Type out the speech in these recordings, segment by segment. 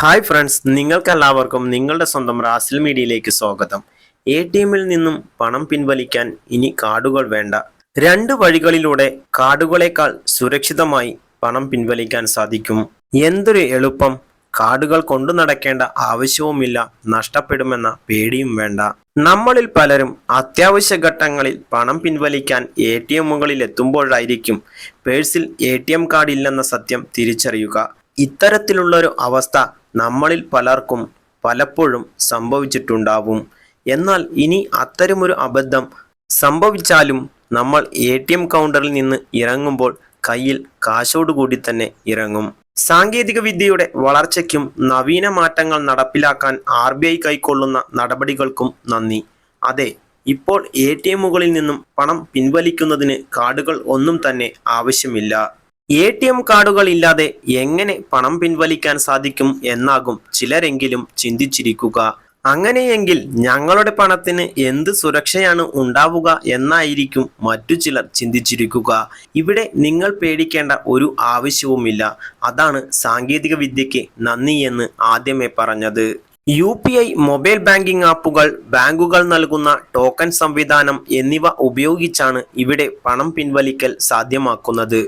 Hi friends നിങ്ങൾക്കെല്ലാവർക്കും നിങ്ങളുടെ സ്വന്തം റാസിൽ മീഡിയയിലേക്ക് സ്വാഗതം. എ ടി എമ്മിൽ നിന്നും പണം പിൻവലിക്കാൻ ഇനി കാർഡുകൾ വേണ്ട. രണ്ട് വഴികളിലൂടെ കാർഡുകളേക്കാൾ സുരക്ഷിതമായി പണം പിൻവലിക്കാൻ സാധിക്കും. എന്തൊരു എളുപ്പം. കാർഡുകൾ കൊണ്ടു നടക്കേണ്ട ആവശ്യവുമില്ല നഷ്ടപ്പെടുമെന്ന പേടിയും വേണ്ട. നമ്മളിൽ പലരും അത്യാവശ്യ ഘട്ടങ്ങളിൽ പണം പിൻവലിക്കാൻ എ ടി എമ്മുകളിൽ എത്തുമ്പോഴായിരിക്കും പേഴ്സിൽ എ ടി എം കാർഡ് ഇല്ലെന്ന സത്യം തിരിച്ചറിയുക. ഇത്തരത്തിലുള്ളൊരു അവസ്ഥ നമ്മളിൽ പലർക്കും പലപ്പോഴും സംഭവിച്ചിട്ടുണ്ടാവും. എന്നാൽ ഇനി അത്തരമൊരു അബദ്ധം സംഭവിച്ചാലും നമ്മൾ എ ടി എം കൗണ്ടറിൽ നിന്ന് ഇറങ്ങുമ്പോൾ കയ്യിൽ കാശോടുകൂടി തന്നെ ഇറങ്ങും. സാങ്കേതിക വിദ്യയുടെ വളർച്ചയ്ക്കും നവീന മാറ്റങ്ങൾ നടപ്പിലാക്കാൻ ആർ ബി ഐ കൈക്കൊള്ളുന്ന നടപടികൾക്കും നന്ദി. അതെ ഇപ്പോൾ എ ടി എമ്മുകളിൽ നിന്നും പണം പിൻവലിക്കുന്നതിന് കാർഡുകൾ ഒന്നും തന്നെ ആവശ്യമില്ല. എ ടി എം കാർഡുകൾ ഇല്ലാതെ എങ്ങനെ പണം പിൻവലിക്കാൻ സാധിക്കും എന്നാകും ചിലരെങ്കിലും ചിന്തിച്ചിരിക്കുക. അങ്ങനെയെങ്കിൽ ഞങ്ങളുടെ പണത്തിന് എന്ത് സുരക്ഷയാണ് ഉണ്ടാവുക എന്നായിരിക്കും മറ്റു ചിലർ ചിന്തിച്ചിരിക്കുക. ഇവിടെ നിങ്ങൾ പേടിക്കേണ്ട ഒരു ആവശ്യവുമില്ല. അതാണ് സാങ്കേതിക വിദ്യയ്ക്ക് നന്ദി എന്ന് ആദ്യമേ പറഞ്ഞത്. U P I mobile banking ആപ്പുകൾ ബാങ്കുകൾ നൽകുന്ന ടോക്കൺ സംവിധാനം എന്നിവ ഉപയോഗിച്ചാണ് ഇവിടെ പണം പിൻവലിക്കൽ സാധ്യമാക്കുന്നത്.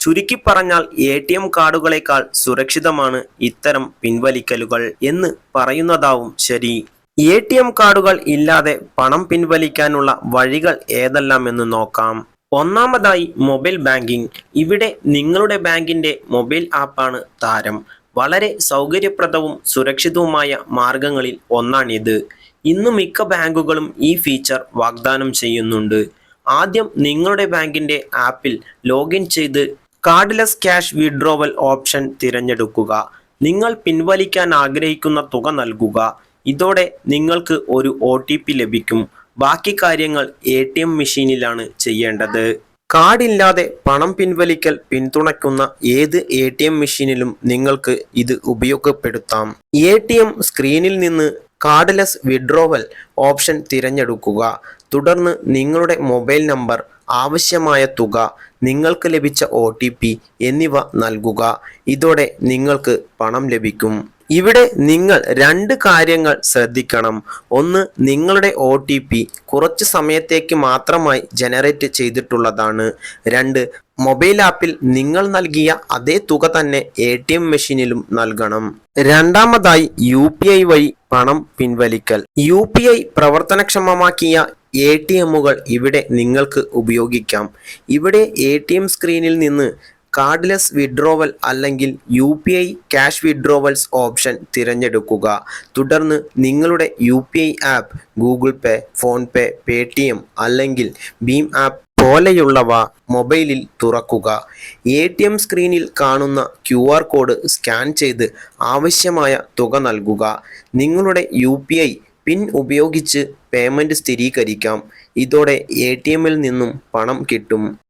ചുരുക്കി പറഞ്ഞാൽ എ ടി എം കാർഡുകളേക്കാൾ സുരക്ഷിതമാണ് ഇത്തരം പിൻവലിക്കലുകൾ എന്ന് പറയുന്നതാവും ശരി. എ ടി എം കാർഡുകൾ ഇല്ലാതെ പണം പിൻവലിക്കാനുള്ള വഴികൾ ഏതെല്ലാമെന്ന് നോക്കാം. ഒന്നാമതായി മൊബൈൽ ബാങ്കിംഗ്. ഇവിടെ നിങ്ങളുടെ ബാങ്കിന്റെ മൊബൈൽ ആപ്പാണ് താരം. വളരെ സൗകര്യപ്രദവും സുരക്ഷിതവുമായ മാർഗങ്ങളിൽ ഒന്നാണിത്. ഇന്ന് മിക്ക ബാങ്കുകളും ഈ ഫീച്ചർ വാഗ്ദാനം ചെയ്യുന്നുണ്ട്. ആദ്യം നിങ്ങളുടെ ബാങ്കിന്റെ ആപ്പിൽ ലോഗിൻ ചെയ്ത് കാർഡ്ലെസ് ക്യാഷ് വിഡ്രോവൽ ഓപ്ഷൻ തിരഞ്ഞെടുക്കുക. നിങ്ങൾ പിൻവലിക്കാൻ ആഗ്രഹിക്കുന്ന തുക നൽകുക. ഇതോടെ നിങ്ങൾക്ക് ഒരു ഒ ലഭിക്കും. ബാക്കി കാര്യങ്ങൾ എ മെഷീനിലാണ് ചെയ്യേണ്ടത്. കാർഡില്ലാതെ പണം പിൻവലിക്കൽ പിന്തുണയ്ക്കുന്ന ഏത് എ ടി എം മെഷീനിലും നിങ്ങൾക്ക് ഇത് ഉപയോഗപ്പെടുത്താം. എ ടി എം സ്ക്രീനിൽ നിന്ന് കാർഡ്ലെസ് വിഡ്രോവൽ ഓപ്ഷൻ തിരഞ്ഞെടുക്കുക. തുടർന്ന് നിങ്ങളുടെ മൊബൈൽ നമ്പർ ആവശ്യമായ തുക നിങ്ങൾക്ക് ലഭിച്ച ഒ എന്നിവ നൽകുക. ഇതോടെ നിങ്ങൾക്ക് പണം ലഭിക്കും. ഇവിടെ നിങ്ങൾ രണ്ട് കാര്യങ്ങൾ ശ്രദ്ധിക്കണം. ഒന്ന് നിങ്ങളുടെ ഒ ടി പി കുറച്ച് സമയത്തേക്ക് മാത്രമായി ജനറേറ്റ് ചെയ്തിട്ടുള്ളതാണ്. രണ്ട് മൊബൈൽ ആപ്പിൽ നിങ്ങൾ നൽകിയ അതേ തുക തന്നെ എ ടി എം മെഷീനിലും നൽകണം. രണ്ടാമതായി യു പി ഐ വഴി പണം പിൻവലിക്കൽ. യു പി ഐ പ്രവർത്തനക്ഷമമാക്കിയ എ ടി എമ്മുകൾ ഇവിടെ നിങ്ങൾക്ക് ഉപയോഗിക്കാം. ഇവിടെ എ ടി എം സ്ക്രീനിൽ നിന്ന് കാർഡ്ലെസ് വിഡ്രോവൽ അല്ലെങ്കിൽ U P I cash withdrawals option തിരഞ്ഞെടുക്കുക. തുടർന്ന് നിങ്ങളുടെ U P I app Google Pay PhonePe Paytm അല്ലെങ്കിൽ ഭീം ആപ്പ് പോലെയുള്ളവ മൊബൈലിൽ തുറക്കുക. എ ടി എം സ്ക്രീനിൽ കാണുന്ന ക്യു ആർ കോഡ് സ്കാൻ ചെയ്ത് ആവശ്യമായ തുക നൽകുക. നിങ്ങളുടെ യു പി ഐ പിൻ ഉപയോഗിച്ച് പേയ്മെന്റ് സ്ഥിരീകരിക്കാം. ഇതോടെ എ ടി എമ്മിൽ നിന്നും പണം കിട്ടും.